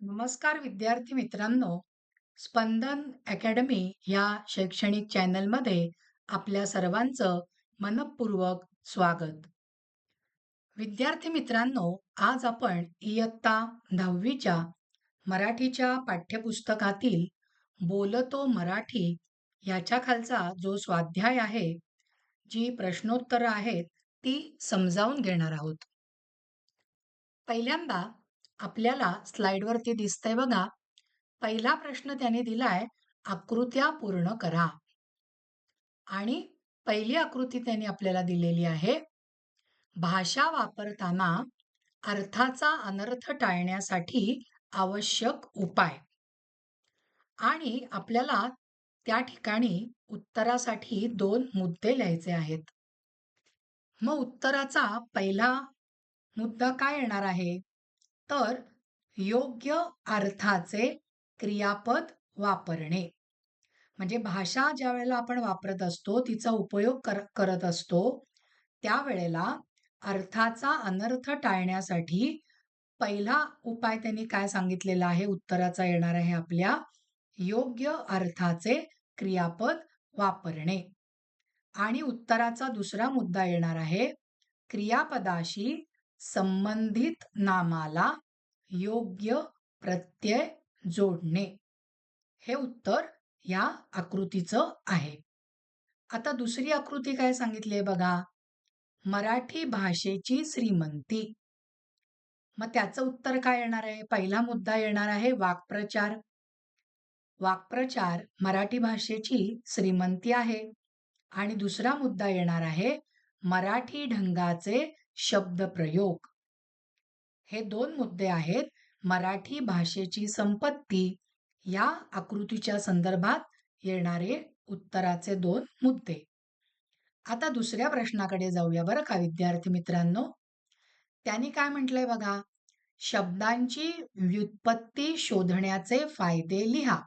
नमस्कार विद्यार्थी मित्रांनो. स्पंदन अकॅडमी या शैक्षणिक चॅनलमध्ये आपल्या सर्वांचं मनपूर्वक स्वागत. विद्यार्थी मित्रांनो आज आपण इयत्ता दहावीच्या मराठीच्या पाठ्यपुस्तकातील बोलतो मराठी याच्या खालचा जो स्वाध्याय आहे जी प्रश्नोत्तरं आहेत ती समजावून घेणार आहोत. पहिल्यांदा आपल्याला स्लाइडवरती दिसतंय बघा. पहिला प्रश्न त्याने दिलाय आकृत्या पूर्ण करा. आणि पहिली आकृती त्यांनी आपल्याला दिलेली आहे भाषा वापरताना अर्थाचा अनर्थ टाळण्यासाठी आवश्यक उपाय. आणि आपल्याला त्या ठिकाणी उत्तरासाठी दोन मुद्दे लिहायचे आहेत. मग उत्तराचा पहिला मुद्दा काय येणार आहे? तर योग्य अर्थाचे क्रियापद वापरणे. म्हणजे भाषा ज्या वेळेला आपण वापरत असतो तिचा उपयोग कर करत असतो त्यावेळेला अर्थाचा अनर्थ टाळण्यासाठी पहिला उपाय त्यांनी काय सांगितलेला आहे? उत्तराचा येणार आहे आपल्या. योग्य अर्थाचे क्रियापद वापरणे. आणि उत्तराचा दुसरा मुद्दा येणार आहे. क्रियापदाशी संबंधित नामाला योग्य प्रत्यय जोडणे. हे उत्तर या आकृतीचं आहे. आता दुसरी आकृती काय सांगितली बघा. मराठी भाषेची श्रीमंती. मग त्याचं उत्तर काय येणार आहे? पहिला मुद्दा येणार आहे वाक्प्रचार. वाक्प्रचार मराठी भाषेची श्रीमंती आहे. आणि दुसरा मुद्दा येणार आहे मराठी ढंगाचे शब्दप्रयोग हे दोन मुद्दे आहेत मराठी भाषेची संपत्ती या आकृतीच्या संदर्भात येणारे उत्तराचे दोन मुद्दे. आता दुसऱ्या प्रश्नाकडे जाऊया बरं का विद्यार्थी मित्रांनो. त्यांनी काय म्हटलंय बघा? शब्दांची व्युत्पत्ती शोधण्याचे फायदे लिहा.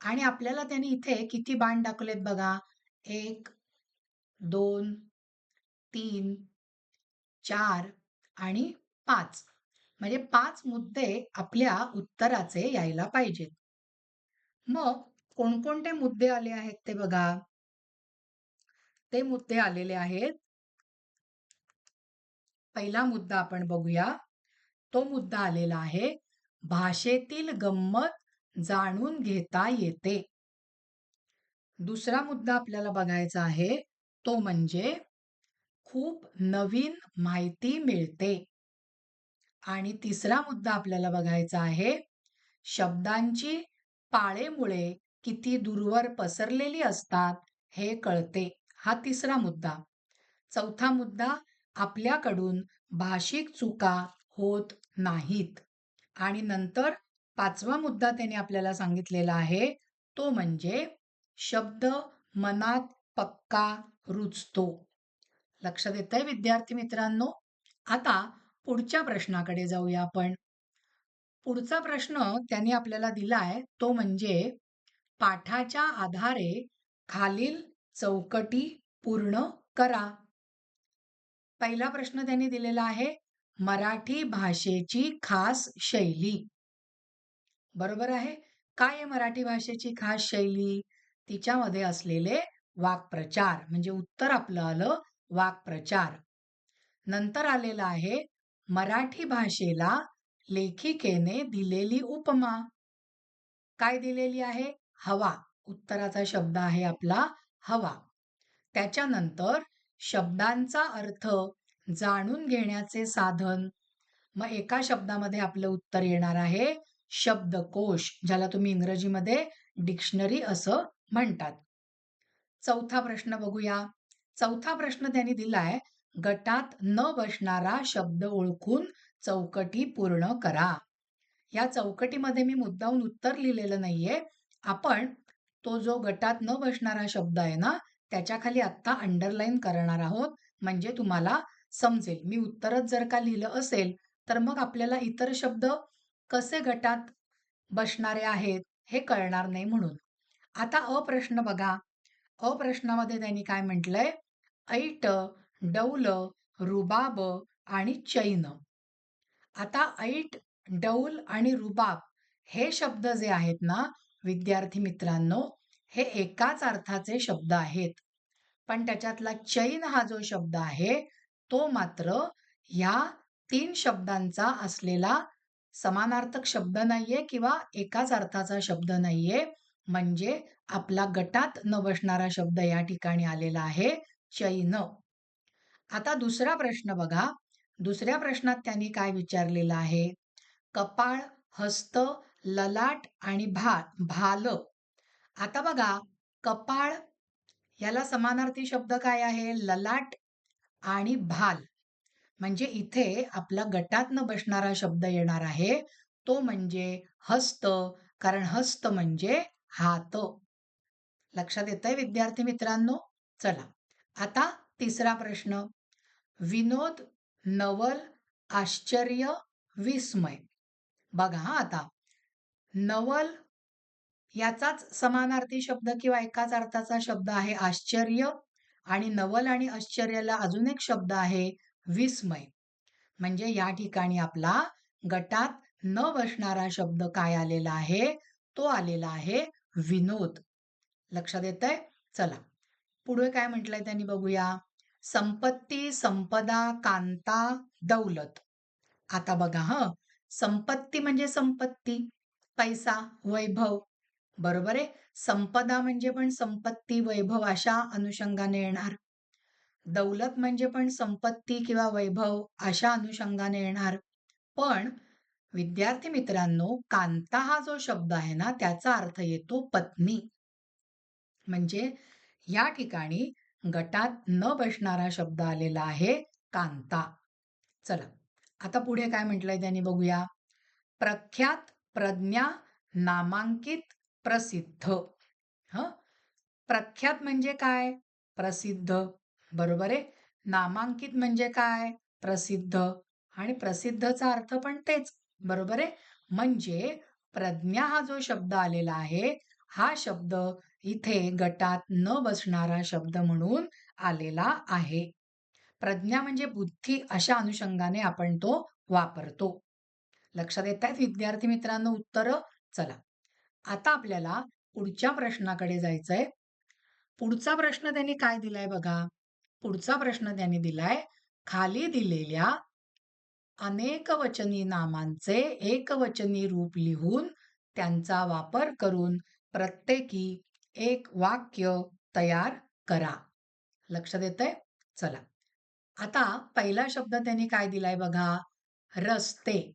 आणि आपल्याला त्यांनी इथे किती बाण टाकलेत बघा? एक दोन तीन चार आणि पाच. म्हणजे पाच मुद्दे आपल्या उत्तराचे यायला पाहिजेत. मग कोणकोणते मुद्दे आले आहेत ते बघा. ते मुद्दे आलेले आहेत. पहिला मुद्दा आपण बघूया. तो मुद्दा आलेला आहे भाषेतील गंमत जाणून घेता येते. दुसरा मुद्दा आपल्याला बघायचा आहे तो म्हणजे खूप नवीन माहिती मिळते. आणि तिसरा मुद्दा आपल्याला बघायचा आहे शब्दांची पाळेमुळे किती दूरवर पसरलेली असतात हे कळते. हा तिसरा मुद्दा. चौथा मुद्दा आपल्याकडून भाषिक चुका होत नाहीत. आणि नंतर पाचवा मुद्दा त्याने आपल्याला सांगितलेला आहे तो म्हणजे शब्द मनात पक्का रुचतो लक्ष येत आहे विद्यार्थी मित्रांनो. आता पुढच्या प्रश्नाकडे जाऊया आपण. पुढचा प्रश्न त्यांनी आपल्याला दिलाय तो म्हणजे पाठाच्या आधारे खालील चौकटी पूर्ण करा. पहिला प्रश्न त्यांनी दिलेला आहे मराठी भाषेची खास शैली. बरोबर आहे? काय आहे मराठी भाषेची खास शैली? तिच्यामध्ये असलेले वाक्प्रचार म्हणजे उत्तर आपलं आलं वाक्प्रचार. नंतर आलेला आहे मराठी भाषेला लेखिकेने दिलेली उपमा. काय दिलेली आहे? हवा. उत्तराचा शब्द आहे आपला हवा. त्याच्यानंतर शब्दांचा अर्थ जाणून घेण्याचे साधन. मग एका शब्दामध्ये आपलं उत्तर येणार आहे शब्दकोश ज्याला तुम्ही इंग्रजीमध्ये डिक्शनरी असं म्हणतात. चौथा प्रश्न बघूया. चौथा प्रश्न त्यांनी दिलाय गटात न बसणारा शब्द ओळखून चौकटी पूर्ण करा. या चौकटीमध्ये मी मुद्दाहून उत्तर लिहिलेलं नाहीये. आपण तो जो गटात न बसणारा शब्द आहे ना त्याच्याखाली आत्ता अंडरलाईन करणार आहोत म्हणजे तुम्हाला समजेल. मी उत्तरच जर का लिहिलं असेल तर मग आपल्याला इतर शब्द कसे गटात बसणारे आहेत हे कळणार नाही म्हणून. आता अप्रश्न बघा. अप्रश्नामध्ये त्यांनी काय म्हटलंय? ऐट डौल रुबाब आणि चैन. आता ऐट डौल आणि रुबाब हे शब्द जे आहेत ना विद्यार्थी मित्रांनो हे एकाच अर्थाचे शब्द आहेत. पण त्याच्यातला चैन हा जो शब्द आहे तो मात्र ह्या तीन शब्दांचा असलेला समानार्थक शब्द नाहीये किंवा एकाच अर्थाचा शब्द नाहीये. म्हणजे आपला गटात न बसणारा शब्द या ठिकाणी आलेला आहे. चैन. आता दुसरा प्रश्न बघा. दुसऱ्या प्रश्नात त्यांनी काय विचारलेलं आहे? कपाळ हस्त ललाट आणि भा भाल. आता बघा. कपाळ याला समानार्थी शब्द काय आहे? ललाट आणि भाल. म्हणजे इथे आपला गटातनं बसणारा शब्द येणार आहे. तो म्हणजे हस्त कारण हस्त म्हणजे हात. लक्षात येत आहे विद्यार्थी मित्रांनो? चला. आता तिसरा प्रश्न. विनोद नवल आश्चर्य विस्मय. बघा हा आता. नवल याचाच समानार्थी शब्द किंवा एकाच अर्थाचा शब्द आहे आश्चर्य आणि नवल आणि आश्चर्याला अजून एक शब्द आहे विस्मय. म्हणजे या ठिकाणी आपला गटात न बसणारा शब्द काय आलेला आहे? तो आलेला आहे विनोद. लक्षात येत आहे चला. पुढे काय म्हटलंय त्यांनी बघूया? संपत्ती संपदा कांता दौलत. आता बघा ह. संपत्ती म्हणजे संपत्ती. पैसा वैभव. बरोबर आहे? संपदा म्हणजे पण संपत्ती वैभव अशा अनुषंगाने येणार. दौलत म्हणजे पण संपत्ती किंवा वैभव अशा अनुषंगाने येणार. पण विद्यार्थी मित्रांनो कांता हा जो शब्द आहे ना त्याचा अर्थ येतो पत्नी. म्हणजे या ठिकाणी गटात न बसणारा शब्द आलेला आहे कांता. चला आता पुढे काय म्हटलंय त्यांनी बघूया. प्रख्यात प्रज्ञा नामांकित प्रसिद्ध. ह? प्रख्यात म्हणजे काय? प्रसिद्ध. बरोबर आहे? नामांकित म्हणजे काय? प्रसिद्ध. आणि प्रसिद्धचा अर्थ पण तेच. बरोबर आहे? म्हणजे प्रज्ञा हा जो शब्द आलेला आहे हा शब्द इथे गटात न बसणारा शब्द म्हणून आलेला आहे. प्रज्ञा म्हणजे बुद्धी अशा अनुषंगाने आपण तो वापरतो. लक्षात येत आहेत विद्यार्थी मित्रांनो उत्तर? चला. आता आपल्याला पुढच्या प्रश्नाकडे जायचंय. पुढचा प्रश्न त्यांनी काय दिलाय बघा? पुढचा प्रश्न त्यांनी दिलाय खाली दिलेल्या अनेक वचनी नामांचे एकवचनी रूप लिहून त्यांचा वापर करून प्रत्येकी एक वाक्य तयार करा. लक्षात येतंय? चला. आता पहिला शब्द त्यांनी काय दिलाय बघा? रस्ते.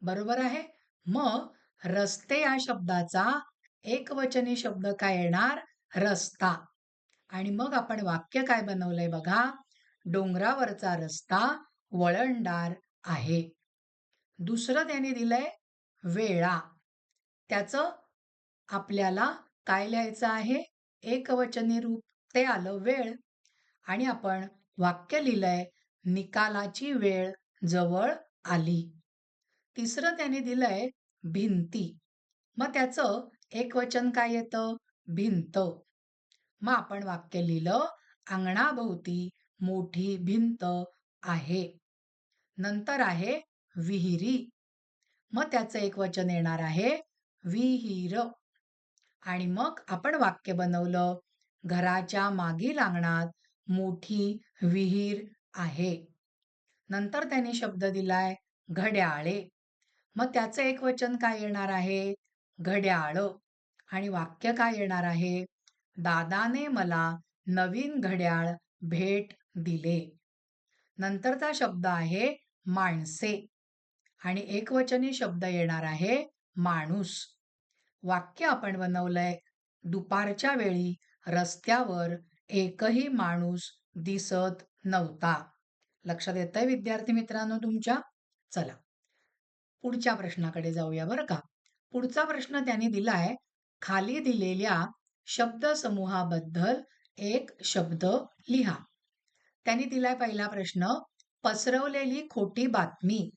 बरोबर आहे? मग रस्ते या शब्दाचा एकवचनी शब्द काय येणार? रस्ता. आणि मग आपण वाक्य काय बनवलंय बघा? डोंगरावरचा रस्ता वळणदार आहे. दुसरं त्याने दिलंय वेळा. त्याचं आपल्याला काय लिहायचं आहे? एकवचनी रूप ते आलं वेळ. आणि आपण वाक्य लिहिलंय निकालाची वेळ जवळ आली. तिसरं त्याने दिलंय भिंती. मग त्याचं एक वचन काय येतं? भिंत. मग आपण वाक्य लिहिलं अंगणाभोवती मोठी भिंत आहे. नंतर आहे विहिरी. मग त्याचं एक वचन येणार आहे विहीर. आणि मग आपण वाक्य बनवलं. घराच्या मागील अंगणात मोठी विहीर आहे. नंतर त्यांनी शब्द दिलाय घड्याळे. मग त्याचं एक वचन काय येणार आहे? घड्याळ. आणि वाक्य काय येणार आहे? दादाने मला नवीन घड्याळ भेट दिले. नंतरचा शब्द आहे माणसे. आणि एकवचनी शब्द येणार आहे माणूस. वाक्य आपण बनवलंय. दुपारच्या वेळी रस्त्यावर एकही माणूस दिसत नव्हता. लक्षात येत आहे विद्यार्थी मित्रांनो तुमच्या? चला. पुढच्या प्रश्नाकडे जाऊया बरं का. पुढचा प्रश्न त्यांनी दिलाय खाली दिलेल्या शब्दसमूहाबद्दल एक शब्द लिहा. त्यांनी दिलाय पहिला प्रश्न पसरवलेली खोटी बातमी.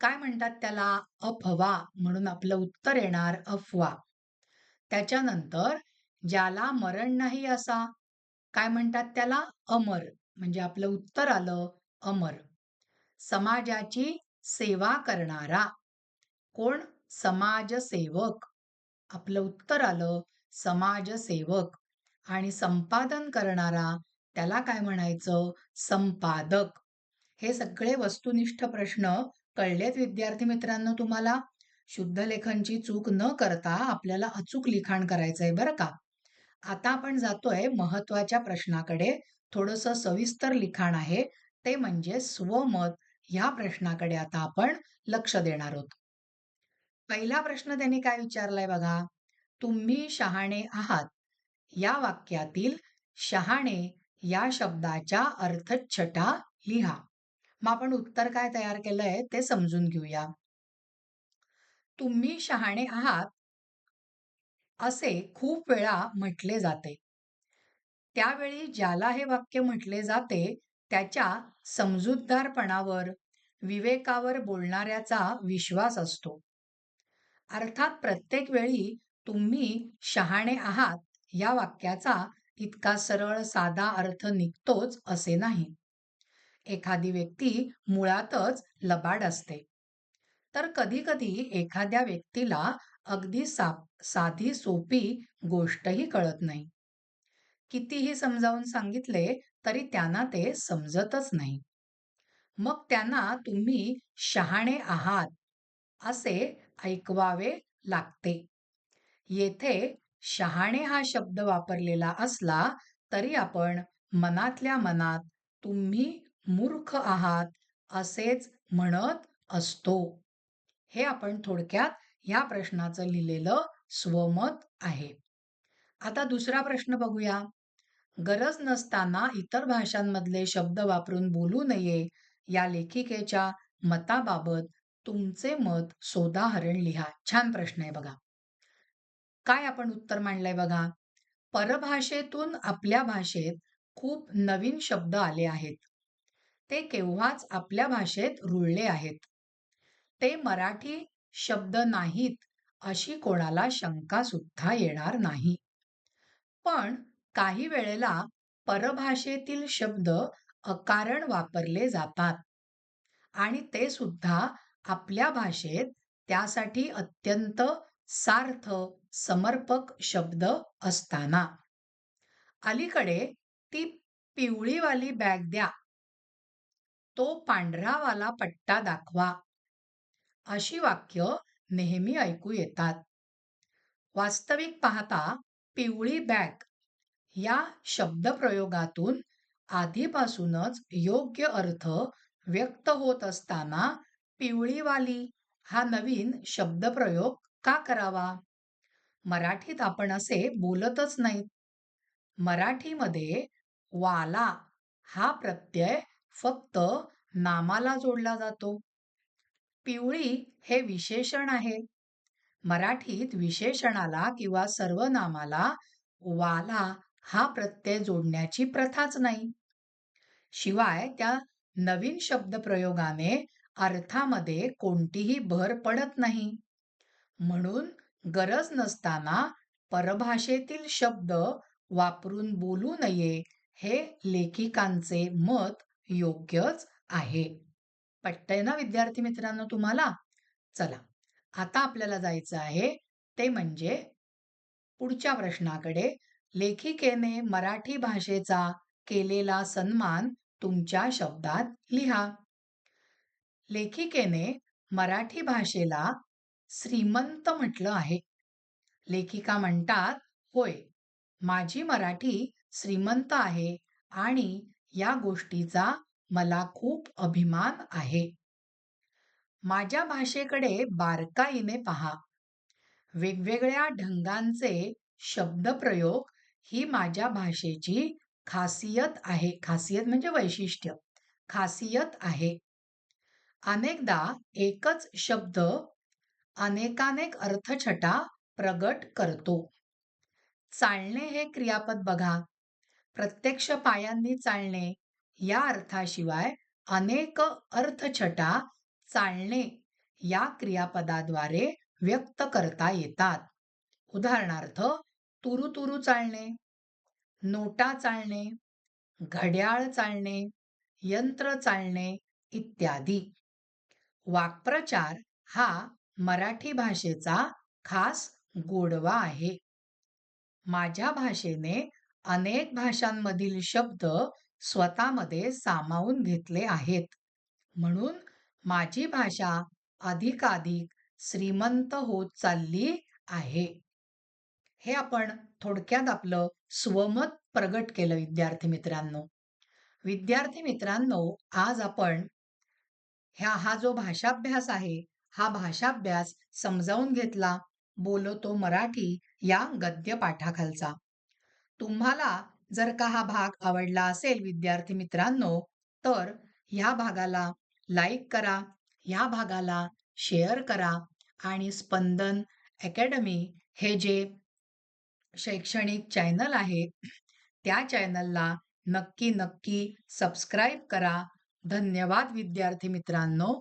काय म्हणतात त्याला? अफवा म्हणून आपलं उत्तर येणार अफवा. त्याच्यानंतर ज्याला मरण नाही असा काय म्हणतात त्याला? अमर. म्हणजे आपलं उत्तर आलं अमर. समाजाची सेवा करणारा. कोण? समाजसेवक. आपलं उत्तर आलं समाजसेवक. आणि संपादन करणारा त्याला काय म्हणायचं? संपादक. हे सगळे वस्तुनिष्ठ प्रश्न कळलेत विद्यार्थी मित्रांनो तुम्हाला? शुद्ध लेखनची चूक न करता आपल्याला अचूक लिखाण करायचंय बरं का? आता आपण जातोय महत्त्वाच्या प्रश्नाकडे. थोडस सविस्तर लिखाण आहे. ते म्हणजे स्वमत. ह्या प्रश्नाकडे आता आपण लक्ष देणार आहोत. पहिला प्रश्न त्यांनी काय विचारलाय बघा? तुम्ही शहाणे आहात. या वाक्यातील शहाणे या शब्दाच्या अर्थछटा लिहा. मग आपण उत्तर काय तयार केलंय ते समजून घेऊया. तुम्ही शहाणे आहात. असे खूप वेळा म्हटले जाते. त्यावेळी ज्याला हे वाक्य म्हटले जाते त्याच्या समजूतदारपणावर विवेकावर बोलणाऱ्याचा विश्वास असतो. अर्थात प्रत्येक वेळी तुम्ही शहाणे आहात या वाक्याचा इतका सरळ साधा अर्थ निघतोच असे नाही. एखादी व्यक्ती मुळातच लबाड असते. तर कधी कधी एखाद्या व्यक्तीला अगदी सा साधी सोपी गोष्टही कळत नाही. कितीही समजावून सांगितले तरी त्यांना ते समजतच नाही. मग त्यांना तुम्ही शहाणे आहात असे ऐकवावे लागते. येथे शहाणे हा शब्द वापरलेला असला तरी आपण मनातल्या मनात तुम्ही मूर्ख आहात असेच म्हणत असतो. हे आपण थोडक्यात ह्या प्रश्नाचं लिहिलेलं स्वमत आहे. आता दुसरा प्रश्न बघूया. गरज नसताना इतर भाषांमधले शब्द वापरून बोलू नये या लेखिकेच्या मताबाबत तुमचे मत सोदाहरण लिहा. छान प्रश्न आहे बघा. काय आपण उत्तर मांडलंय बघा? परभाषेतून आपल्या भाषेत खूप नवीन शब्द आले आहेत. ते केव्हाच आपल्या भाषेत रुळले आहेत. ते मराठी शब्द नाहीत अशी कोणाला शंका सुद्धा येणार नाही. पण काही वेळेला परभाषेतील शब्द अकारण वापरले जातात आणि ते सुद्धा आपल्या भाषेत त्यासाठी अत्यंत सार्थ समर्पक शब्द असताना. अलीकडे ती पिवळीवाली बॅग द्या. तो पांढरावाला पट्टा दाखवा. अशी वाक्य नेहमी ऐकू येतात. वास्तविक पाहता पिवळी बॅग या शब्दप्रयोगातून आधीपासूनच योग्य अर्थ व्यक्त होत असताना पिवळीवाली हा नवीन शब्दप्रयोग का करावा? मराठीत आपण असे बोलतच नाहीत मराठीमध्ये वाला हा प्रत्यय फक्त नामाला जोडला जातो. पिवळी हे विशेषण आहे. मराठीत विशेषणाला किंवा सर्वनामाला वाला हा प्रत्यय जोडण्याची प्रथाच नाही. शिवाय त्या नवीन शब्दप्रयोगाने अर्थामध्ये कोणतीही भर पडत नाही. म्हणून गरज नसताना परभाषेतील शब्द वापरून बोलू नये हे लेखिकांचे मत योग्यच आहे. पटतंय ना विद्यार्थी मित्रांनो तुम्हाला? चला आता आपल्याला जायचं आहे ते म्हणजे पुढच्या प्रश्नाकडे. लेखिकेने मराठी भाषेचा केलेला सन्मान तुमच्या शब्दात लिहा. लेखिकेने मराठी भाषेला श्रीमंत म्हटलं आहे. लेखिका म्हणतात होय माझी मराठी श्रीमंत आहे आणि या गोष्टीचा मला खूप अभिमान आहे. माझ्या भाषेकडे बारकाईने पहा. वेगवेगळ्या ढंगांचे शब्दप्रयोग ही माझ्या भाषेची खासियत आहे. खासियत म्हणजे वैशिष्ट्य. खासियत आहे. अनेकदा एकच शब्द अनेकानेक अर्थछटा प्रगट करतो. चालणे हे क्रियापद बघा. प्रत्यक्ष पायांनी चालणे या अर्थाशिवाय अनेक अर्थछटा चालणे या क्रियापदाद्वारे व्यक्त करता येतात. उदाहरणार्थ तुरु तुरु चालणे नोटा चालणे घड्याळ चालणे यंत्र चालणे इत्यादी. वाक्प्रचार हा मराठी भाषेचा खास गोडवा आहे. माझ्या भाषेने अनेक भाषांमधील शब्द स्वतःमध्ये सामावून घेतले आहेत. म्हणून माझी भाषा अधिकाधिक श्रीमंत होत चालली आहे. हे आपण थोडक्यात आपलं स्वमत प्रगट केलं विद्यार्थी मित्रांनो. विद्यार्थी मित्रांनो आज आपण ह्या हा जो भाषाभ्यास आहे हा भाषाभ्यास समजावून घेतला बोलतो मराठी या गद्य पाठाखालचा तुम्हाला जर का हा भाग आवडला असेल विद्यार्थी मित्रांनो तर ह्या भागाला लाईक करा ह्या भागाला शेअर करा आणि स्पंदन अकॅडमी हे जे शैक्षणिक चॅनल आहे त्या चॅनलला नक्की नक्की सबस्क्राईब करा. धन्यवाद विद्यार्थी मित्रांनो.